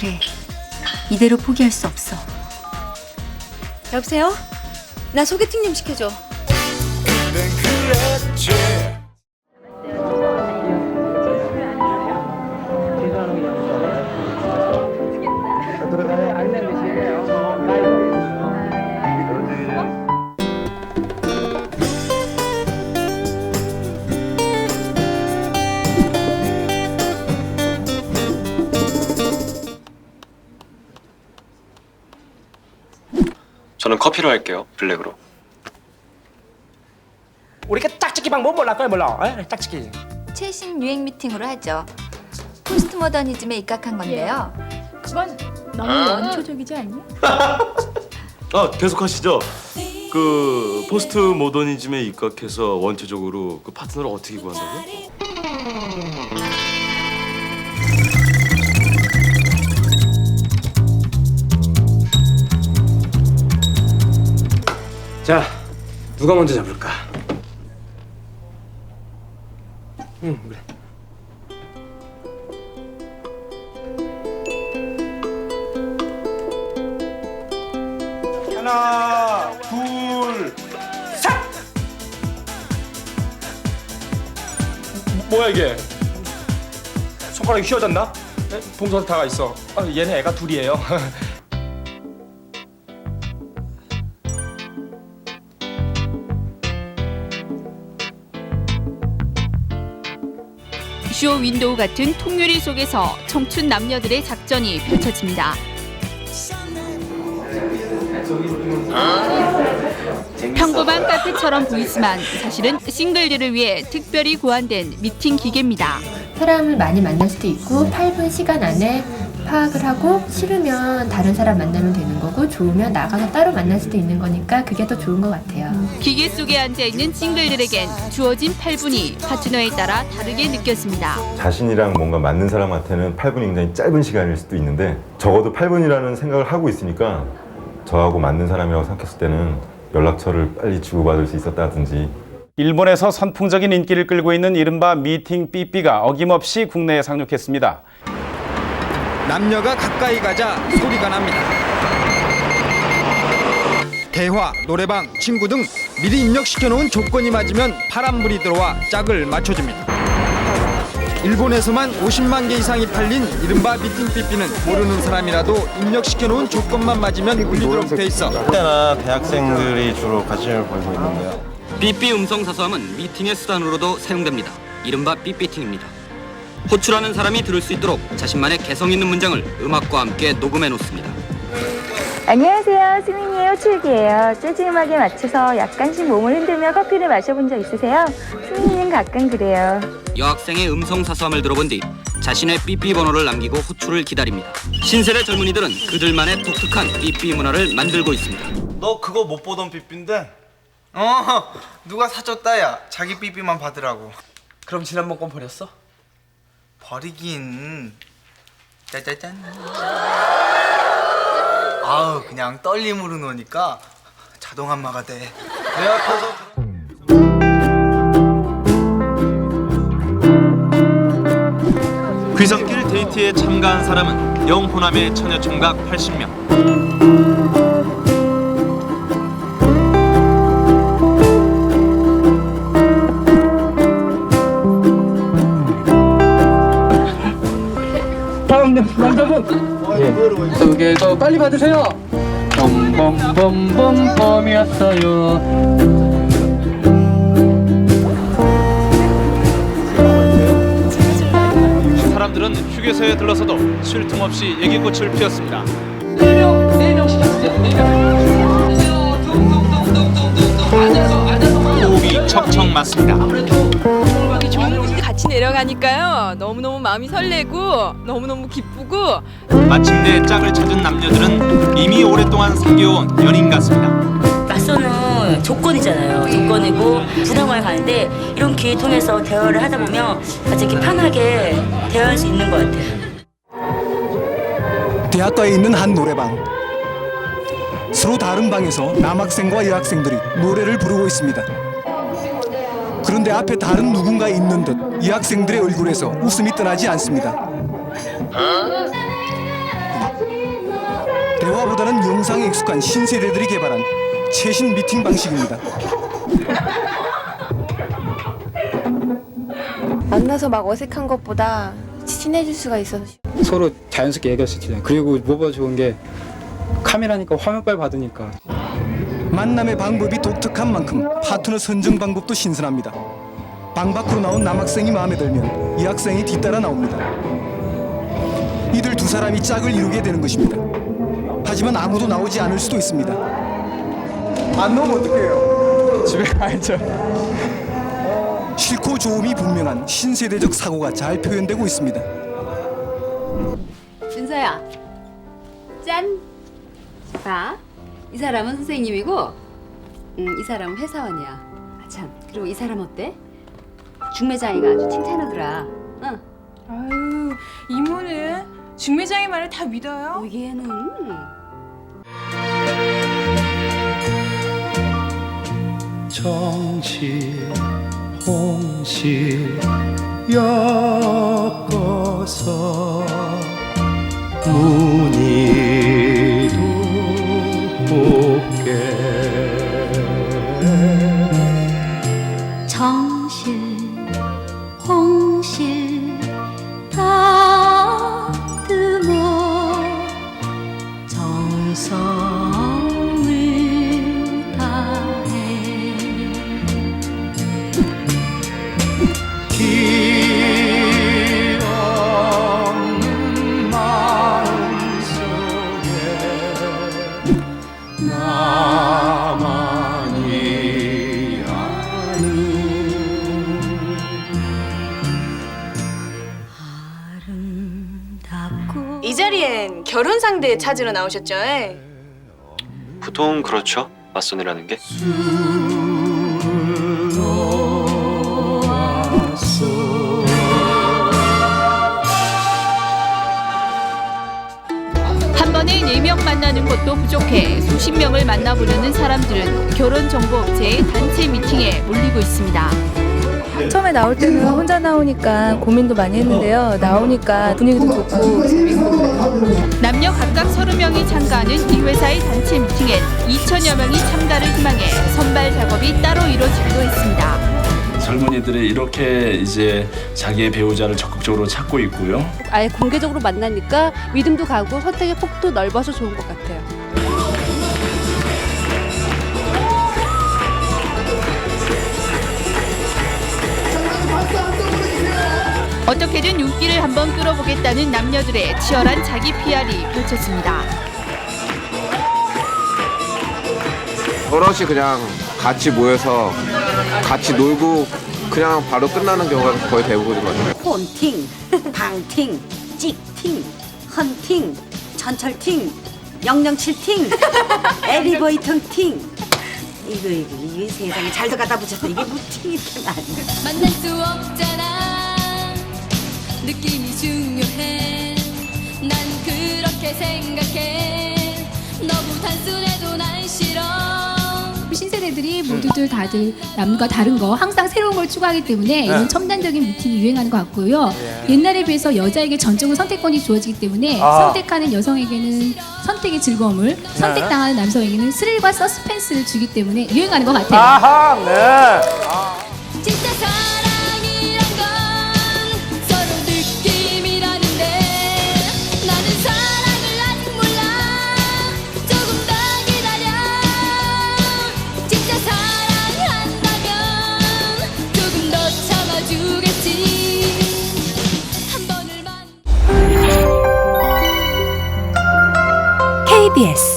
그래. 이대로 포기할 수 없어. 여보세요? 나 소개팅 좀 시켜줘. 저는 커피로 할게요. 블랙으로. 우리가 짝짓기 방법 몰라 걸 몰라 에? 짝짓기 최신 유행 미팅으로 하죠. 포스트 모더니즘에 입각한 건데요. 그건 너무 원초적이지 않니? 아 계속 하시죠. 그 포스트 모더니즘에 입각해서 원초적으로 그 파트너를 어떻게 구한다고요? 자 누가 먼저 잡을까? 응 그래. 하나 둘 셋! 뭐야 이게? 손가락이 휘어졌나? 네? 봉선 다가 있어. 아, 얘네 애가 둘이에요 쇼 윈도우 같은 통유리 속에서 청춘 남녀들의 작전이 펼쳐집니다. 평범한 카페처럼 보이지만 사실은 싱글들을 위해 특별히 고안된 미팅 기계입니다. 사람을 많이 만날 수도 있고 8분 시간 안에 파악을 하고 싫으면 다른 사람 만나면 되는 거고 좋으면 나가서 따로 만날 수도 있는 거니까 그게 더 좋은 것 같아요. 기계 속에 앉아 있는 싱글들에겐 주어진 8분이 파트너에 따라 다르게 느껴집니다. 자신이랑 뭔가 맞는 사람한테는 8분이 굉장히 짧은 시간일 수도 있는데 적어도 8분이라는 생각을 하고 있으니까 저하고 맞는 사람이라고 생각했을 때는 연락처를 빨리 주고받을 수 있었다든지 일본에서 선풍적인 인기를 끌고 있는 이른바 미팅 삐삐가 어김없이 국내에 상륙했습니다. 남녀가 가까이 가자 소리가 납니다. 대화, 노래방, 친구 등 미리 입력시켜 놓은 조건이 맞으면 파란불이 들어와 짝을 맞춰줍니다. 일본에서만 50만 개 이상이 팔린 이른바 미팅 삐삐는 모르는 사람이라도 입력시켜 놓은 조건만 맞으면 울리도록 돼 있어 때나 대학생들이 주로 관심을 보이고 있는데요. 삐삐 음성 사서함은 미팅의 수단으로도 사용됩니다. 이른바 삐삐팅입니다. 호출하는 사람이 들을 수 있도록 자신만의 개성 있는 문장을 음악과 함께 녹음해 놓습니다. 안녕하세요. 수민이의 호출기예요. 재즈 음악에 맞춰서 약간씩 몸을 흔들며 커피를 마셔본 적 있으세요? 수민이는 가끔 그래요. 여학생의 음성 사서함을 들어본 뒤 자신의 삐삐 번호를 남기고 호출을 기다립니다. 신세대 젊은이들은 그들만의 독특한 삐삐 문화를 만들고 있습니다. 너 그거 못 보던 삐삐인데? 어 누가 사줬다 야 자기 삐삐만 받으라고 그럼 지난번 건 버렸어? 버리긴. 짜자잔 아우 그냥 떨림으로 노니까 자동 안마가 돼. 내 앞에서. 귀성길 데이트에 참가한 사람은 영호남의 처녀총각 80명. 다음 남자분 예. 소개도 빨리 받으세요 봄봄봄봄봄이었어요 사람들은 휴게소에 들러서도 쉴 틈 없이 얘기꽃을 피웠습니다. 호흡이 척척 맞습니다. 내려가니까요. 너무너무 마음이 설레고 너무너무 기쁘고 마침내 짝을 찾은 남녀들은 이미 오랫동안 사귀어온 연인 같습니다. 맞서는 조건이잖아요. 조건이고 부담을 가는데 이런 기회 통해서 대화를 하다 보면 같이 이렇게 편하게 대화할 수 있는 것 같아요. 대학가에 있는 한 노래방 서로 다른 방에서 남학생과 여학생들이 노래를 부르고 있습니다. 그런데 앞에 다른 누군가 있는 듯 여학생들의 얼굴에서 웃음이 떠나지 않습니다. 대화보다는 영상에 익숙한 신세대들이 개발한 최신 미팅 방식입니다. 만나서 막 어색한 것보다 친해질 수가 있어서 서로 자연스럽게 얘기할 수 있잖아요. 그리고 무엇보다 좋은 게 카메라니까 화면빨 받으니까 만남의 방법이 독특한 만큼 파트너 선정 방법도 신선합니다. 방 밖으로 나온 남학생이 마음에 들면 이 학생이 뒤따라 나옵니다. 이들 두 사람이 짝을 이루게 되는 것입니다. 하지만 아무도 나오지 않을 수도 있습니다. 안 나오면 어떡해요? 집에 가야죠. 싫고 좋음이 분명한 신세대적 사고가 잘 표현되고 있습니다. 준서야, 짠. 봐, 이 사람은 선생님이고, 음, 이 사람은 회사원이야. 아, 참. 그리고 이 사람 어때? 중매장이가 아주 칭찬하더라. 응. 아유, 이모는 중매장의 말을 다 믿어요? 얘는 정실 홍실 엮어서 무늬 상대 찾으러 나오셨죠? 보통 그렇죠. 맞선이라는 게. 한 번에 네 명 만나는 것도 부족해 수십 명을 만나보려는 사람들은 결혼 정보 업체의 단체 미팅에 몰리고 있습니다. 처음에 나올 때는 혼자 나오니까 고민도 많이 했는데요. 나오니까 분위기도 좋고 재밌고 남녀 각각 30명이 참가하는 이 회사의 단체 미팅엔 2천여 명이 참가를 희망해 선발 작업이 따로 이루어지기도 했습니다. 젊은이들이 이렇게 이제 자기의 배우자를 적극적으로 찾고 있고요. 아예 공개적으로 만나니까 믿음도 가고 선택의 폭도 넓어서 좋은 것 같아요. 어떻게든 윤기를 한번 끌어보겠다는 남녀들의 치열한 자기 PR이 펼쳐집니다. 여럿이 그냥 같이 모여서 같이 놀고 그냥 바로 끝나는 경우가 거의 대부분인 것 같아요. 폰팅, 방팅, 찍팅, 헌팅, 전철팅, 007팅, 엘리베이터팅. 이거 이거 이 세상에 잘도 갖다 붙였어. 이게 뭐 팅이 이렇게 많이. 만날 수 없잖아 느낌이 중요해 난 그렇게 생각해 너무 단순해도 난 싫어 신세대들이 모두들 다들 남과 다른 거 항상 새로운 걸 추구하기 때문에 이런 첨단적인 미팅이 유행하는 것 같고요. 옛날에 비해서 여자에게 전적으로 선택권이 주어지기 때문에 아. 선택하는 여성에게는 선택의 즐거움을 선택당하는 남성에게는 스릴과 서스펜스를 주기 때문에 유행하는 것 같아요. 아하, 네. 진짜 사 번을 KBS